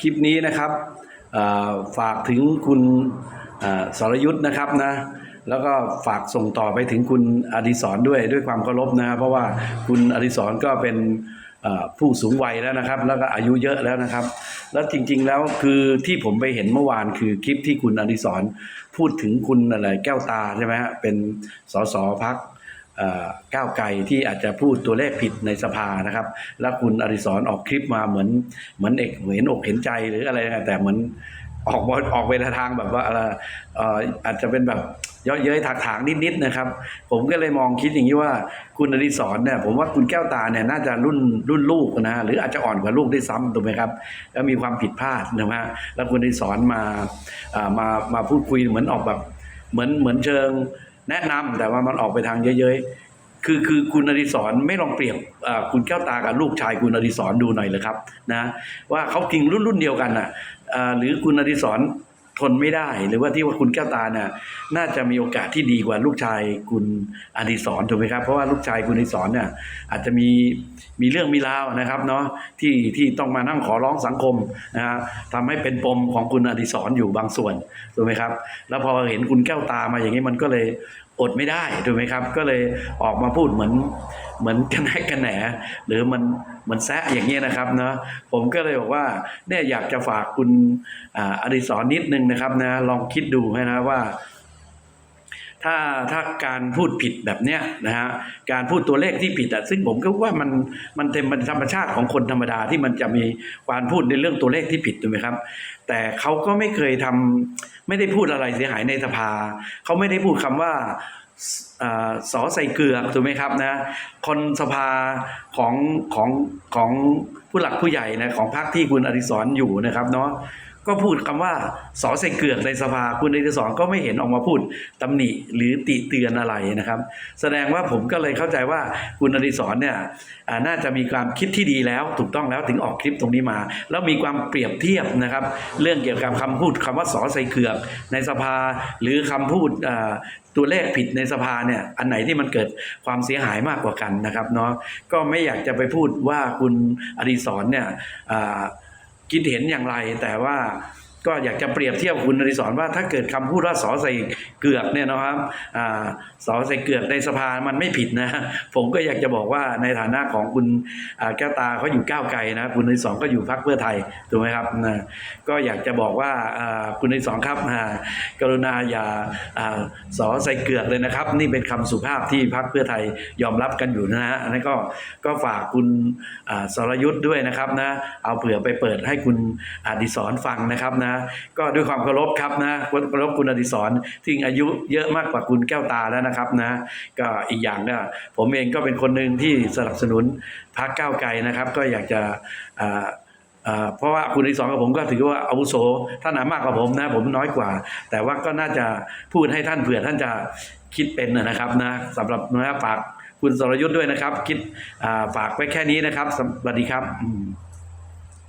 คลิปนี้นะครับฝากถึงคุณสรยุทธ์นะครับนะแล้วก็ฝากส่งต่อไปถึงคุณอดิศรด้วยด้วยความเคารพนะครับเพราะว่าคุณอดิศรก็เป็นผู้สูงวัยแล้วนะครับ แล้วก็อายุเยอะแล้วนะครับ แล้วจริงๆแล้วคือที่ผมไปเห็นเมื่อวานคือคลิปที่คุณอดิศรพูดถึงคุณอะไรแก้วตาใช่ไหมฮะเป็นสสพักเก้าวไกลที่อาจจะพูดตัวเลขผิดในสภานะครับ แล้วคุณอดิศรออกคลิปมาเหมือนเหมือนเอกเห็นอกเห็นใจหรืออะไรนะแต่เหมือนออกออกไปในทางแบบว่าอะไรอาจจะเป็นแบบเยาะเย้ยถากถางนิดๆนะครับ ผมก็เลยมองคิดอย่างนี้ว่าคุณอดิศรเนี่ยผมว่าคุณแก้วตาเนี่ยน่าจะรุ่นรุ่นลูกนะหรืออาจจะอ่อนกว่าลูกได้ซ้ำถูกไหมครับ แล้วมีความผิดพลาดนะฮะแล้วคุณอดิศรมามามาพูดคุยเหมือนออกแบบเหมือนเหมือนเชิง แนะนำแต่ว่ามันออกไปทางเยอะๆคือคือคุณอดิศรไม่ลองเปรียบคุณแก้วตากับลูกชายคุณอดิศรดูหน่อยเลยครับนะว่าเขากิงรุ่นรุ่นเดียวกันอะหรือคุณอดิศร ทนไม่ได้หรือว่าที่ว่าคุณแก้วตาน่ะน่าจะมีโอกาสที่ดีกว่าลูกชายคุณอดิศรถูกไหมครับ เพราะว่าลูกชายคุณอดิศรเนี่ยอาจจะมีมีเรื่องมีราวนะครับเนาะที่ที่ต้องมานั่งขอร้องสังคมนะฮะทำให้เป็นปมของคุณอดิศรอยู่บางส่วนถูกไหมครับ แล้วพอเห็นคุณแก้วตามาอย่างนี้มันก็เลย อดไม่ได้ถูกไหมครับ ก็เลยออกมาพูดเหมือนเหมือนกันแนกันแหนหรือมันเหมือนแซะอย่างเงี้ยนะครับเนาะผมก็เลยบอกว่าเนี่ยอยากจะฝากคุณออดิศรนิดนึงนะครับนะลองคิดดูนะว่า ถ้าถ้าการพูดผิดแบบเนี้ยนะฮะการพูดตัวเลขที่ผิดอะซึ่งผมก็ว่ามันมันเต็มเป็นธรรมชาติของคนธรรมดาที่มันจะมีการพูดในเรื่องตัวเลขที่ผิดถูกไหมครับ แต่เขาก็ไม่เคยทำไม่ได้พูดอะไรเสียหายในสภา เขาไม่ได้พูดคำว่าอ่าสอใส่เกลือถูกไหมครับนะคนสภาของของของผู้หลักผู้ใหญ่นะของพรรคที่คุณอดิศรอยู่นะครับเนาะ ก็พูดคำว่าสอใส่เกือกในสภาคุณอดิศรก็ไม่เห็นออกมาพูดตำหนิหรือติเตือนอะไรนะครับ แสดงว่าผมก็เลยเข้าใจว่าคุณอดิศรเนี่ยน่าจะมีความคิดที่ดีแล้ว ถูกต้องแล้วถึงออกคลิปตรงนี้มา แล้วมีความเปรียบเทียบนะครับ เรื่องเกี่ยวกับคำพูดคำว่าสอใส่เกือกในสภา หรือคำพูดตัวเลขผิดในสภาเนี่ยอันไหนที่มันเกิดความเสียหายมากกว่ากันนะครับเนาะก็ไม่อยากจะไปพูดว่าคุณอดิศรเนี่ยอ่า คิดเห็นอย่างไรแต่ว่า ก็อยากจะเปรียบเทียบคุณอดิศรว่าถ้าเกิดคำพูดว่าสอใส่เกือกเนี่ยนะครับอ่าสอใส่เกือกในสภามันไม่ผิดนะ ผมก็อยากจะบอกว่าในฐานะของคุณแก้วตาเขาอยู่ก้าวไกลนะคุณอดิศรก็อยู่พรรคเพื่อไทยถูกไหมครับนะก็อยากจะบอกว่าอ่าคุณอดิศรครับอากรุณาอย่าอ่าสอใส่เกือกเลยนะครับ นี่เป็นคำสุภาพที่พรรคเพื่อไทยยอมรับกันอยู่นะฮะอันนี้ก็ก็ฝากคุณสรยุทธ์ด้วยนะครับนะเอาเผื่อไปเปิดให้คุณอดิศรฟังนะครับนะก็ด้วยความเคารพครับนะเคารพคุณอดิศรที่อายุเยอะมากกว่าคุณแก้วตาแล้วนะครับนะก็อีกอย่างเนี่ยผมเองก็เป็นคนหนึ่งที่สนับสนุนพรรคก้าวไกลนะครับ ก็อยากจะเพราะว่าคุณอดิศรกับผมก็ถือว่าอาวุโสท่านหนามากกว่าผมนะผมน้อยกว่า แต่ว่าก็น่าจะพูดให้ท่านเผื่อท่านจะคิดเป็นนะครับนะสำหรับนะฝากคุณสรยุทธ์ด้วยนะครับ คิดฝากไว้แค่นี้นะครับ สวัสดีครับ